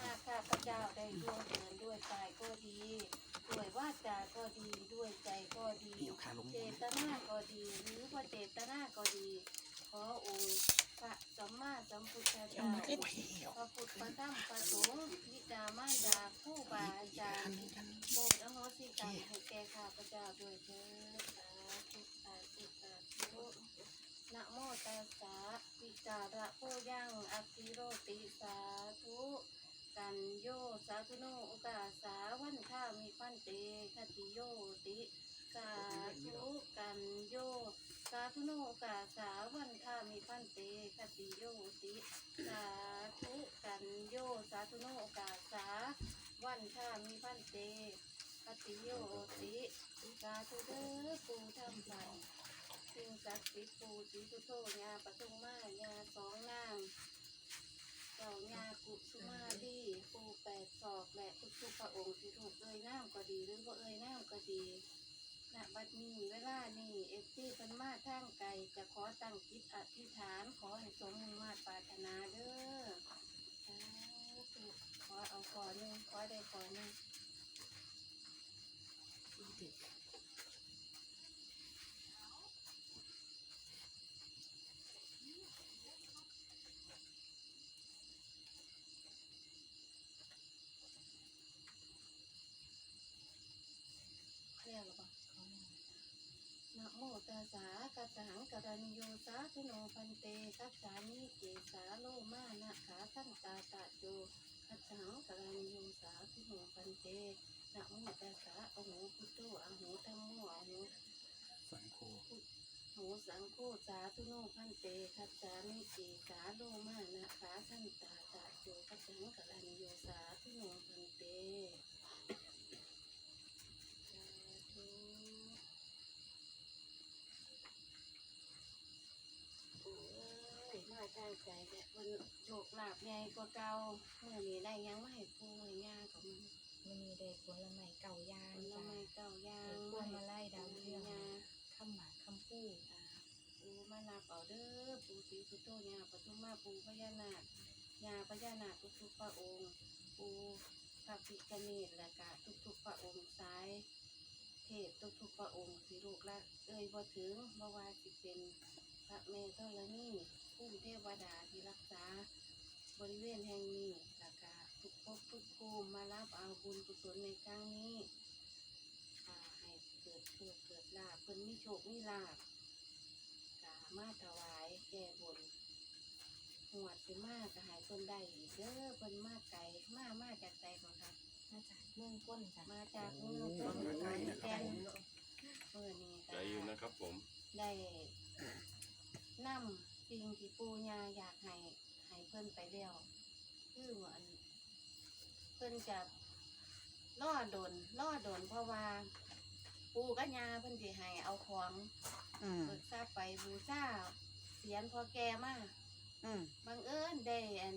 ถ้าข้าพเจ้าได้ร่วมเดินด้วยกายก็ดี ด้วยวาจาก็ดี ด้วยใจก็ดีพี่เอาขาลงเจตนาก็ดี หรือว่าเจตนาก็ดี ขอองค์พระสัมมาสัมพุทธเจ้าโอ้ยเอาพระพุทธพระธรรมพระสงฆ์วิจามารดาผู้บาอาจารย์โปรดอโหสิกรรมให้แก่ข้าพเจ้าด้วยเถิดสาธุสาธุสาธุนะโมตัสสะ วิจาระโพยังอภิโรติสาธุกันโยสาธุโนโอกาสาวันท่ามีพันเตคติโยติ สาธุกันโยสาธุโนกาสาวันทามิพันเตคติโยติ สาธุกันโยสาธุโนกาสาวันทามิพันเตคติโยติ สาธุเด้อปูทำใส สิ่งศักดิ์สิทธิ์ปูสีสุโธญาปทุมมายาสองนางเจ้ายากุสุมาลีปูแปดศอกและทุกๆพระองค์ที่ถูกเอ่ยน้ำก็ดีหรือบ่เอ่ยน้ำก็ดีณบัดนี้เวลานี้เอฟซีเป็นมาทางไกลจะขอตั้งจิตอธิษฐานขอให้สมมุ่งมาตรปรารถนาเด้อขอเอาก่อหนึ่งขอได้ก่อหนึ่งเรียกหรือเปล่านะ โมตัสสะกัจหังกรณิโยสาธุโนพันเตกัจฉามิเกสาโลมานะขาทันตาตะโจกัจหังกรณิโยสาธุโนพันเตนะโมตัสสะอโหพุทโธอโหธัมโมอโหสังโฆโหสังโฆสาธุโนพันเตคัจจามิเกสาโลมานะขาทันตาตะโจกัจหังกรณิโยสาธุโนพันเตสาธุ โอ้ยมา ตั้งใจแกคนโชคลาภใหญ่กว่าเก่าเมื่อนี้ได้หยังไม่ให้ปูให้ย่ากับมันมันมีเด็กผลไม้เก่าย่างผลจ้ะไม้เก่าย่างพวงมาลัยดาวเรืองยาข้ามหมากข้ามปูอ่าปูมานับเอาเด้อปูศรีสุโธยาปทุมมาปูพญานาคยาพญานาคทุกๆพระองค์ ปูพระพิฆเนศและกะทุกๆพระองค์สาย เทพทุกๆพระองค์สิลูกละเอ้ยบ่ถึงบ่ว่าสิเป็น พระแม่ธรณีผู้เทวดาที่รักษา บริเวณแห่งนี้แล้วก็ทุกภพทุกภูมิมารับเอาบุญกุศลในครั้งนี้อ่าให้เกิดโชคเกิดลาภเพิ่นมีโชคมีลาภกามาถวายแก่บนหวดสิมากก็ใหายเพิ่นได้อีกเด้อเพิ่นมาไกลมามาจากใจก่อนครับมาจากเมืองก้นจ้ะมาจากเมืองต้นเมืองแกนเมื่อนี้ใจอยู่นะครับผมได้ นำสิ่งที่ปูญาอยากให้ให้เพิ่นไปแล้วคือว่าอันเพิ่นจะล่อดนล่อดนเพราะว่า ปูกับยาเพิ่นสิให้เอาของอืมเบิกทราบไปบูชาเสียนพอแก่มาอืมบังเอิญได้อัน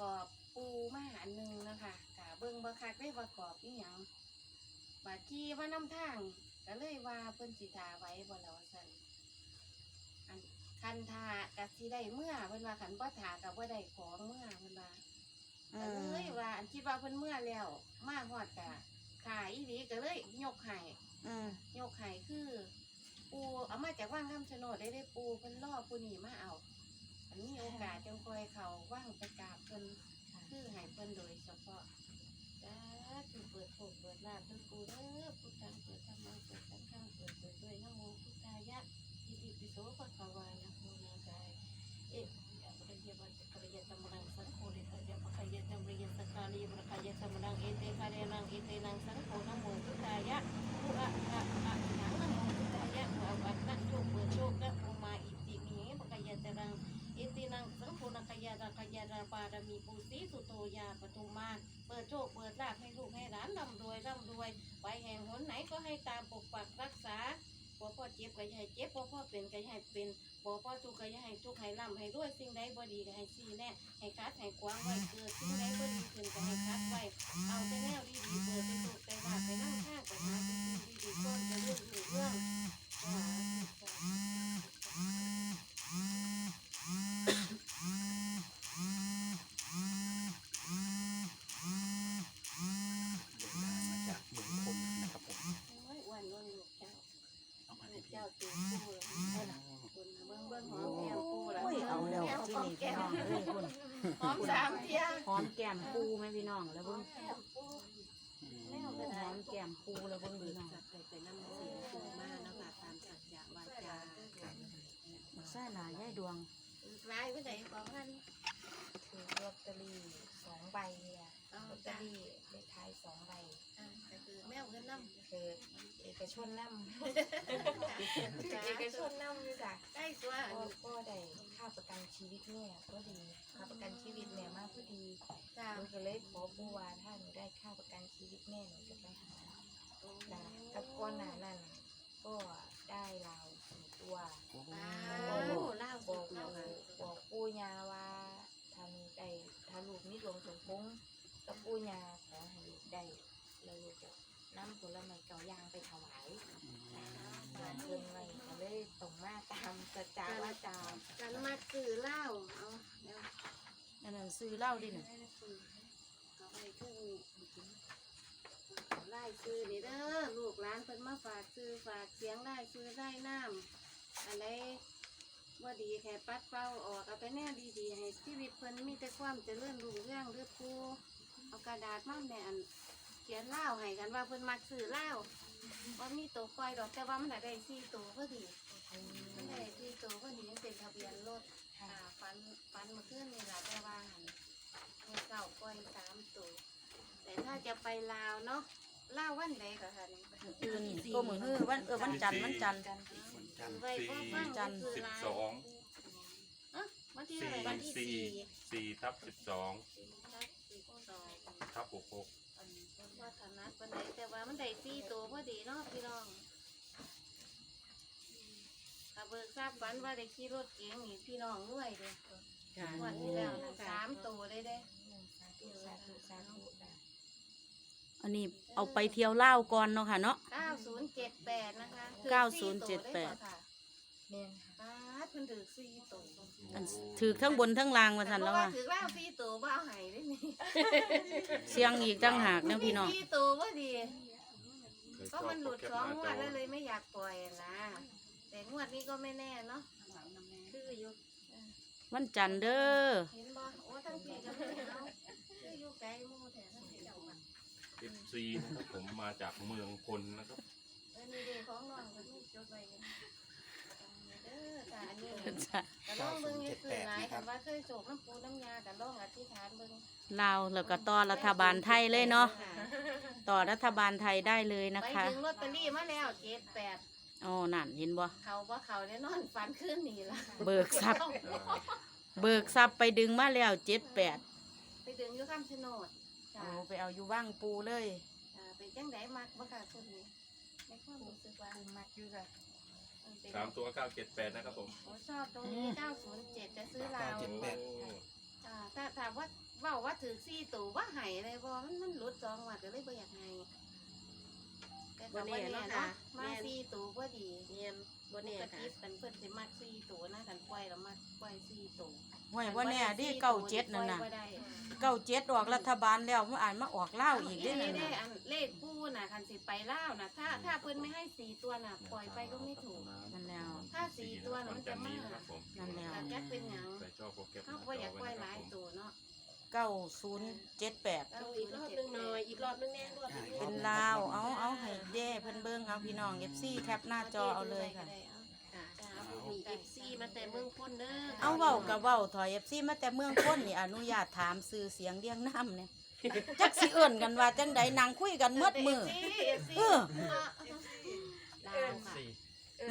กรอบปูมาอันหนึงนะคะกะเบิ่งบ่คักได้ว่ากรอบอีหยังบาดขี่มานำทางก็เลยว่าเพิ่นสิทาไว้บ่แล้วว่าซั่นอัน คันทากะสิได้เมื่อเพิ่นว่าคันบ่ทาก็บ่ได้ของเมื่อเพิ่นว่าอืก็มเลยว่าอันคิดว่าเพิ่นเมื่อแล้วมาฮอดกะขายอีหลีก็เลยยกให้อืมยกให้คือ ปูเอามาจากว่างคำชะโนดได้ได้ปูเพิ่นล่อปูนี่มาเอา อันนี้โอกาสจังคอยเขาว่างไปกราบเพิ่นคือให้เพิ่นโดยเฉพาะจ้าคือเปิดโอกเปิดลาบด้วยปูเด้อพุทธังเปิดธรรมังเปิดสังฆังเปิดเปิดด้วยนะโมพุทธายะอิติปิโสภะคะวานะโมนากายเอะอะปะเยวัจปะเยตัมมังสังโฆเดชะ ปะคะเยตัมริยสั ให้ด้วยสิ่งใดบ่ดีก็ให้ซีแน่ให้คัดให้กว้างไว้เกิดสิ่งใดบ่ดีขึ้นก็ให้คัดไว้เอาแต่แนวดีๆเปิดไปถูกไปว่าไปนั่งข้างไปหาไปสิ่งดีๆก้นจะเรื่องอยู่เรื่องจ้า นี่พี่น้องเอ้ยคุณ หอมสามเที่ยหอมแก้มปูไหมพี่น้องแล้วหอเบิ่งมแก้มปูอืมหอมแก้มปูแล้วเบิ่งพี่น้องจัดไปไปน้ำเสียงปูมาเนาะค่ะตามสัจจะวาจาบักซ่าหลายยายดวงลายไปไหนของท่านถือลอตเตอรี่สองใบเนี่ย เอาลอตเตอจ้ะรี่เลขท้ายสองใบอ่าก็คือแมวเงินน้ำคือเอกชนนำจ้ะเอกชนนำด้วยจ้ะใกล้ตัวอันก็นี้ก็ได้ค่าประกันชีวิตแม่ก็ดีค่าประกันชีวิตแม่มากก็ดีจ้าหนูก็เลยขอปูว่าถ้าหนูได้ค่าประกันชีวิตแม่หนูจะไปหาจ้ะกับก้อนหนานั่นก็ได้ราวสี่ตัว อ้าวเล่าบบออกกปูเนาะบอกปูยาว่าถ้าหนูได้ถ้าลูกมีดวงสมพงษ์ กับปูยาขอให้ลูกได้แล้วลูกจะนำผลไม้เก่าย่างไปถวายตามเพิ่นไว้ก็เลยตรงมาตามสัจจาว่าจากันมาซื้อเหล้าเอาเดี๋ยวอันนั้นซื้อเหล้าดิน่ะเอาไปขึ้นไล่ซื้อนี่เด้อลูกหลานเพิ่นมาฝากซื้อฝากเสียงได้ซื้อได้น้ำอะไรว่าดีแค่ปัดเป้าออกเอาไปแน่ดีๆให้ชีวิตเพิ่นมีแต่ความเจริญรุ่งเรืองเด้อปู เอากระดาษมาแม่อันเขียนเหล้าให้กันว่าเพิ่นมักซื้อเหล้าว่ามีตัวควายดอกแต่ว่ามันได้สี่ตัวพอดีมันได้สี่ตัวพอดีมันเป็นทะเบียนรถอ่าฟันฟันเมาขึ้นนี่แหละแต่ว่าหันมีเก่าก้อยสามตัวแต่ถ้าจะไปลาวเนาะลาววันไหนก็ค่ะนี่อื่นก็มือฮื้อวันเออวันจันทร์วันจันทร์วันจันทร์ไว้พ่อฟังจันทร์คือสิบลาวสอง เอ๊ะวันที่สี่อะไรวันที่สี่สี่สี่ทับสิบสองทับ สี่สองทับหกหกว่าถนัดวันไหนแต่ว่ามันได้สี่ตัวพอดีเนาะพี่น้องถ้าเบิกทราบฝันว่าได้ขี่รถเก๋งนี่พี่น้องรวยเลยค่ะวันที่แล้วนะสามตัวเลยเด้ สาธุสาธุสาธุนะอันนี้เอาไปเที่ยวเล่าวก่อนเนาะค่ะเนาะเก้าศูนย์เจ็ดแปดนะคะเก้าศูนย์เจ็ดแปดแม่นค่ะป้าดเพิ่นถือสี่ตัวอันถือทั้งบนทั้งล่างมาแต่ทันเพแล้วราะว่าว่า ถือว่าสี่ตัวว่าเอาใหายได้นี่เสียงอีกตั้งหากเนาะพี่น้อง สี่ตัวว่าดีเคยชก็อบมันหลุดโปรสองแกงรวมดหน้าจอแล้วเลยไม่อยากปล่อยอะนะ แต่งวดนี้ก็ไม่แน่เนาะคืออยู่วันจันทร์เด้อ เห็นบ่โอ้ทั้งปีก็ไม่เอาคืออยู่ไกลหมู่แต่ทั้งปีเจ้ามันเอฟซีนะครับผมมาจากเมืองพลนะครับ เออนี่เด็กของน้องก็มีจดไว้อยู่เด้อ จ้ะอันนี้จ้ะก็ลองเบิ่งให้คือหลายคันว่าเคยโศกน้ำปูน้ำยากันลองอธิษฐานเบิ่งลาวแล้วก็ต่อรัฐบาลไทยเลยเนาะต่อรัฐบาลไทยได้เลยนะไปคะถึงลอตเตอรี่มาแล้วเจ็ดแปดอ๋อนั่นเห็นบ่เขาว่าเขาแน่นอนฝันขึ้นนี่ละเบิกทรัพย์เบิกทรัพย์ไปดึงมาแล้วเจ็ดแปดไปดึงอยู่คำชะโนดจ้าโอ้ไปเอาอยู่ว่างปูเลย อ่าเป็นจังไดมักบ่ค่ะคนนี้ในความรู้สึกว่าปูมักอยู่ค่ะมันเป็น สามตัวเก้าเจ็ดแปดนะครับผมโอ้ชอบตรงนี้ 907 จะซื้อลาวโอ้อ่าถ้าถามว่าเว้าว่าถือซี่ตู่ว่าไห้เลยบ่มันมันหลุดสองวัดก็เลยบ่อยากให้แต่ก็บ่แน่เนาะมาซี่ตู่บ่ดีเนียนบนปเนี่ยกค่ะ ติเป็นเพิ่นสิมักซี่ตู่นะกันปล่อยแล้วมักปล่อยซี่ตู่ ห่วยว่าแน่ดิเก้าเจ็ดนั่นน่ะปล่อยบ่ได้เก้าเจ็ดออกรัฐบาลแล้วมันอ่านมาออกเล่าวอีกเด้เด้นั่นเด้น่ะอันเลขคู่น่ะคันสิไปเล่าวน่ะถ้าถ้าเพิ่นไม่ให้สี่ตัวน่ะปล่อยไปก็ไม่ถูกนั่นแล้วถ้าสี่ตัวน่ะวัมันนจัจะนทร์มานี้กนะครับผมนั่นแล้วแต่จะเป็นหยังใครชอบโปรแกรมหเขาน้าก็อยากจอปล่ไว้อยหนะคลารับผมยตัวเนาะเก้าศูนย์เจ็ดแปดเอาอีกรอบนึงหน่อยอีกรอบนึงแน่รอบนึงเป็นลาวเอาเอาให้เย่เพิ่นเบิ่งเอาพี่น้องเอฟซีแคปหน้าจอเอาเลยค่ะค่ะ มีเอฟซีมาแต่เมืองพ้นเด้อเอาเว้ากับเว้าถอยเอฟซีมาแต่เมืองพ้นนี่อนุญาตถามซื้อเสียงเรียงน้ำเนี่ยจักสิเอิ่นกันว่าจังใดนางคุยกันเมดมือเออลาวค่ะ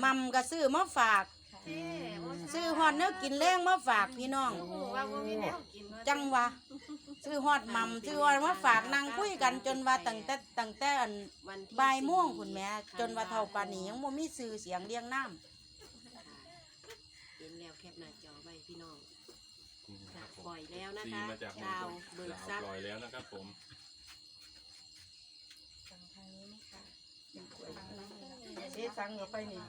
มัมก็ซื้อมาฝากเท่ว่าซื้อฮอดแนวกินแรงมาฝากพี่น้องโอ้โหว่าบ่มีแนวกินว่าจังวะซื้อฮอดมัมซื้อฮอดมาฝากนางคุยกันจนว่าตั้งแต่ตั้งแต่อันวันที่บ่ายโม่วงคุณแม่จนว่าเท่าปานนี้ยังบ่มีซื้อเสียงเรียงน้ำเห็นแล้วแค ปหน้าจอไว้พี่น้องนี่นะคค่ะรับผมปล่อยแล้วนะซีคะมาจากเมืองดาวพลเบิกลาวทรัพปย์ล่อยแล้วนะครับผมฟังทางนี้ไหมคะเอ๊ะสั่งเอาไปนี่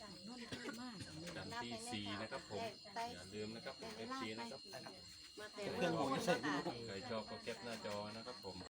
จันทร์ที่สี่นะครับผมไปอย่าลืมนะครับผมเอฟซีนะครับ มาแต่เคเมืรื่อองงพ้โอนนใส่ค่ะลูกใครชอบก็เก็บหน้าจอนะครับผม